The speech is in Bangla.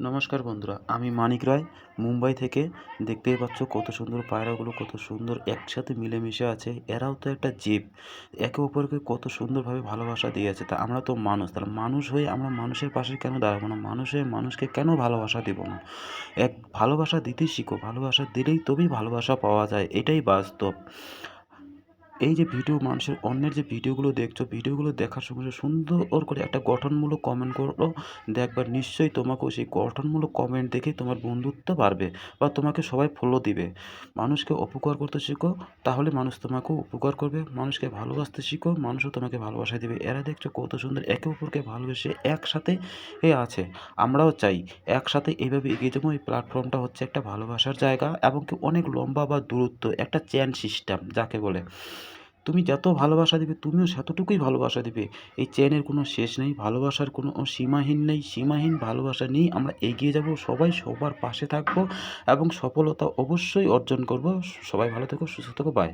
নমস্কার বন্ধুরা, আমি মানিক রায়। মুম্বাই থেকে দেখতেই পাচ্ছ কত সুন্দর পায়রাগুলো, কত সুন্দর একসাথে মিলেমিশে আছে। এরাও তো একটা জীব। একে অপরকে কত সুন্দরভাবে ভালোবাসা দিয়েছে তা আমরা তো মানুষ। তাহলে মানুষ হয়ে আমরা মানুষের পাশে কেন দাঁড়াবো না? মানুষ হয়ে মানুষকে কেন ভালোবাসা দেবো না? এক ভালোবাসা দিতেই শিখো। ভালোবাসা দিলেই তবেই ভালোবাসা পাওয়া যায়। এটাই বাস্তব। এই যে ভিডিও, মানুষের অন্যের যে ভিডিওগুলো দেখছ, ভিডিওগুলো দেখার সঙ্গে সুন্দর করে একটা গঠনমূলক কমেন্ট করো। দেখবা নিশ্চয়ই তোমাকেও সেই গঠনমূলক কমেন্ট দেখে তোমার বন্ধুত্ব বাড়বে বা তোমাকে সবাই ফলো দিবে। মানুষকে উপকার করতে শিখো, তাহলে মানুষ তোমাকেও উপকার করবে। মানুষকে ভালোবাসতে শিখো, মানুষও তোমাকে ভালোবাসা দেবে। এরা দেখছ কত সুন্দর একে অপরকে ভালোবেসে একসাথে এ আছে। আমরাও চাই একসাথে এইভাবে এগিয়ে যাব। এই প্ল্যাটফর্মটা হচ্ছে একটা ভালোবাসার জায়গা এবং কি অনেক লম্বা বা দূরত্ব, একটা চ্যান সিস্টেম যাকে বলে। তুমি যত ভালোবাসা দিবে, তুমিও সেতটুকুই ভালোবাসা দিবে। এই চেনের কোনো শেষ নেই, ভালোবাসার কোনো সীমাহীন নেই, সীমাহীন ভালোবাসা নেই আমরা এগিয়ে যাব। সবাই সবার পাশে থাকব এবং সফলতা অবশ্যই অর্জন করব। সবাই ভালো থেকো, সুস্থ থেকো বাই